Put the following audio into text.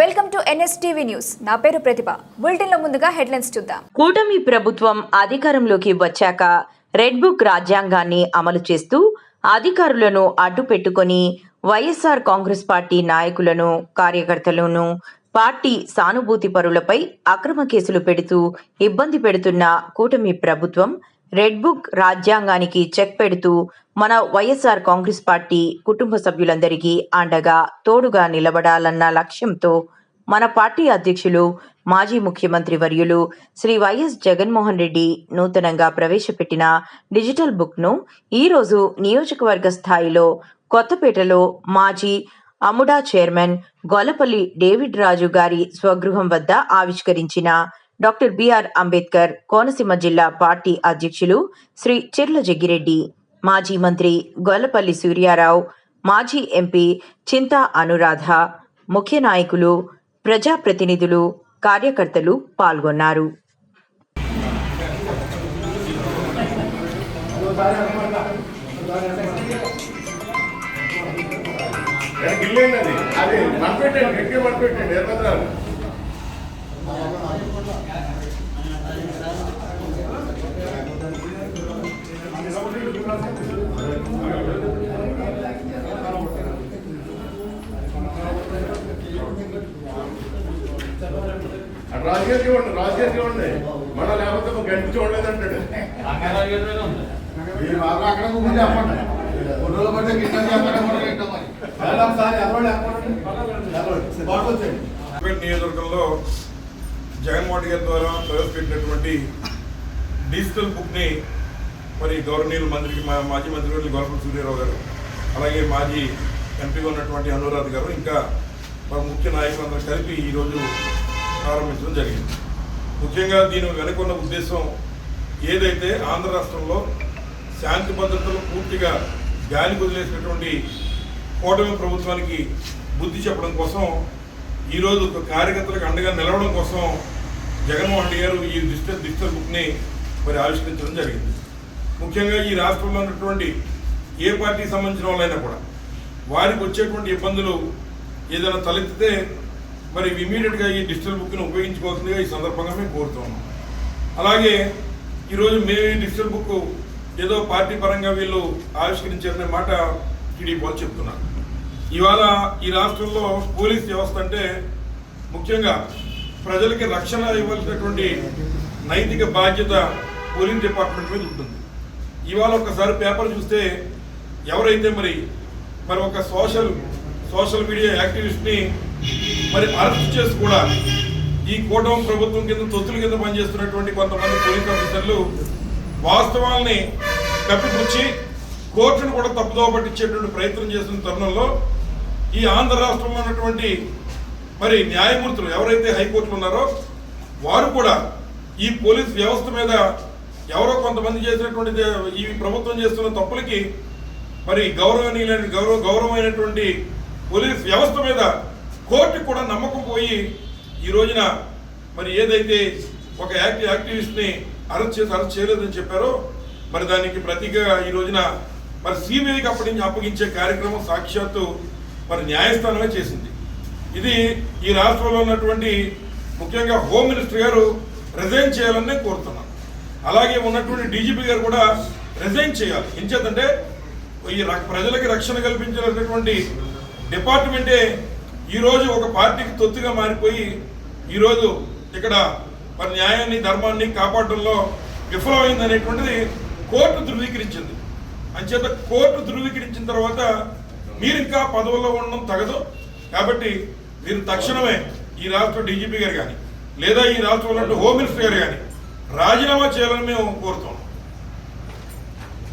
Welcome to NSTV news. నా పేరు ప్రతిభ. బులెటిన్లో ముందుగా హెడ్లైన్స్ చూద్దాం. కూటమి ప్రభుత్వం అధికారంలోకి వచ్చాక రెడ్ బుక్ రాజ్యాంగాన్ని అమలు చేస్తూ అధికారులను అడ్డు పెట్టుకొని వైఎస్ఆర్ కాంగ్రెస్ పార్టీ నాయకులను కార్యకర్తలను పార్టీ సానుభూతి పరులపై అక్రమ కేసులు పెడుతూ ఇబ్బంది పెడుతున్న కూటమి ప్రభుత్వం రెడ్ బుక్ రాజ్యాంగానికి చెక్ పెడుతూ మన వైఎస్ఆర్ కాంగ్రెస్ పార్టీ కుటుంబ సభ్యులందరికీ అండగా తోడుగా నిలబడాలన్న లక్ష్యంతో మన పార్టీ అధ్యక్షులు మాజీ ముఖ్యమంత్రి వర్యులు శ్రీ వైఎస్ జగన్మోహన్ రెడ్డి నూతనంగా ప్రవేశపెట్టిన డిజిటల్ బుక్ను నియోజకవర్గ స్థాయిలో కొత్తపేటలో మాజీ అముడా చైర్మన్ గొలపల్లి డేవిడ్ రాజు గారి స్వగృహం వద్ద ఆవిష్కరించిన డాక్టర్ బిఆర్ అంబేద్కర్ కోనసీమ జిల్లా పార్టీ అధ్యక్షులు శ్రీ చిర్ల జగ్గిరెడ్డి మాజీ మంత్రి గొల్లపల్లి సూర్యారావు మాజీ ఎంపీ చింతా అనురాధ ముఖ్య నాయకులు ప్రజాప్రతినిధులు కార్యకర్తలు పాల్గొన్నారు. గిల్లేండి రాజుగారికి ఇవ్వండి రాజుగారికి ఇవ్వండి మన లేకపోతే గంట చూడలేదు అంటాడు. అక్కడ కూర్చొని చెప్పండి. కొన్ని రోజులు పడితే. సిద్దిపేట నియోజకవర్గంలో జగన్మోహన్ గారి ద్వారా ప్రవేశపెట్టినటువంటి డిజిటల్ బుక్ని మరి గౌరవనీయులు మంత్రికి మా మాజీ మంత్రి గారు గొల్లపల్లి సూర్యారావు గారు అలాగే మాజీ ఎంపీగా ఉన్నటువంటి అనురాధ్ గారు ఇంకా మరి ముఖ్య నాయకులందరూ కలిపి ఈరోజు ప్రారంభించడం జరిగింది. ముఖ్యంగా దీని వెనుకున్న ఉద్దేశం ఏదైతే ఆంధ్ర రాష్ట్రంలో శాంతి భద్రతలు పూర్తిగా గాలి వదిలేసినటువంటి కూటమి ప్రభుత్వానికి బుద్ధి చెప్పడం కోసం ఈరోజు ఒక కార్యకర్తలకు అండగా నిలవడం కోసం జగన్మోహన్ రెడ్డి గారు ఈ డిజిటల్ డిజిటల్ బుక్ని మరి ఆవిష్కరించడం జరిగింది. ముఖ్యంగా ఈ రాష్ట్రంలో ఉన్నటువంటి ఏ పార్టీకి సంబంధించిన వాళ్ళైనా కూడా వారికి వచ్చేటువంటి ఇబ్బందులు ఏదైనా తలెత్తితే మరి ఇమీడియట్గా ఈ డిజిటల్ బుక్ను ఉపయోగించుకోవాల్సిందిగా ఈ సందర్భంగా మేము కోరుతున్నాం. అలాగే ఈరోజు మేము ఈ డిజిటల్ బుక్ ఏదో పార్టీ పరంగా వీళ్ళు ఆవిష్కరించారనే మాట టీడీపీ వాళ్ళు చెప్తున్నారు. ఇవాళ ఈ రాష్ట్రంలో పోలీస్ వ్యవస్థ అంటే ముఖ్యంగా ప్రజలకి రక్షణ ఇవ్వాల్సినటువంటి నైతిక బాధ్యత పోలీస్ డిపార్ట్మెంట్ మీద ఉంటుంది. ఇవాళ ఒకసారి పేపర్ చూస్తే ఎవరైతే మరి మరి ఒక సోషల్ సోషల్ మీడియా యాక్టివిస్ట్ని మరి అరెస్ట్ చేసి కూడా ఈ కూటమి ప్రభుత్వం కింద తొత్తుల కింద పనిచేస్తున్నటువంటి కొంతమంది పోలీస్ ఆఫీసర్లు వాస్తవాల్ని కప్పిపుచ్చి కోర్టును కూడా తప్పుదోవ పట్టించేటువంటి ప్రయత్నం చేస్తున్న తరుణంలో ఈ ఆంధ్ర రాష్ట్రంలో ఉన్నటువంటి మరి న్యాయమూర్తులు ఎవరైతే హైకోర్టులో ఉన్నారో వారు కూడా ఈ పోలీస్ వ్యవస్థ మీద ఎవరో కొంతమంది చేసినటువంటి ఈ ప్రభుత్వం చేస్తున్న తప్పులకి మరి గౌరవనీయులైన గౌరవ గౌరవమైనటువంటి పోలీస్ వ్యవస్థ మీద కోర్టు కూడా నమ్మకం పోయి ఈ రోజున మరి ఏదైతే ఒక యాక్టివ్ యాక్టివిస్ట్ని అరెస్ట్ చేసి అరెస్ట్ చేయలేదని చెప్పారో మరి దానికి ప్రతిగా ఈ రోజున మరి సిబిఐకి అప్పటి అప్పగించే కార్యక్రమం సాక్షాత్తు మరి న్యాయస్థానమే చేసింది. ఇది ఈ రాష్ట్రంలో ఉన్నటువంటి ముఖ్యంగా హోమ్ మినిస్టర్ గారు రిజైన్ చేయాలని కోరుతున్నాను అలాగే ఉన్నటువంటి డీజీపీ గారు కూడా రిజైన్ చేయాలి. ఎంచేతంటే ఈ ప్రజలకి రక్షణ కల్పించినటువంటి డిపార్ట్మెంటే ఈరోజు ఒక పార్టీకి తొత్తుగా మారిపోయి ఈరోజు ఇక్కడ మరి న్యాయాన్ని ధర్మాన్ని కాపాడడంలో విఫలమైంది అనేటువంటిది కోర్టు ధృవీకరించింది. అంచేత కోర్టు ధృవీకరించిన తర్వాత మీరు ఇంకా పదవుల్లో ఉండడం తగదు. కాబట్టి మీరు తక్షణమే ఈ రాష్ట్ర డీజీపీ గారు కానీ లేదా ఈ రాష్ట్రంలో హోమ్ మినిస్టర్ గారు కానీ రాజీనామా చేయాలని మేము కోరుతాం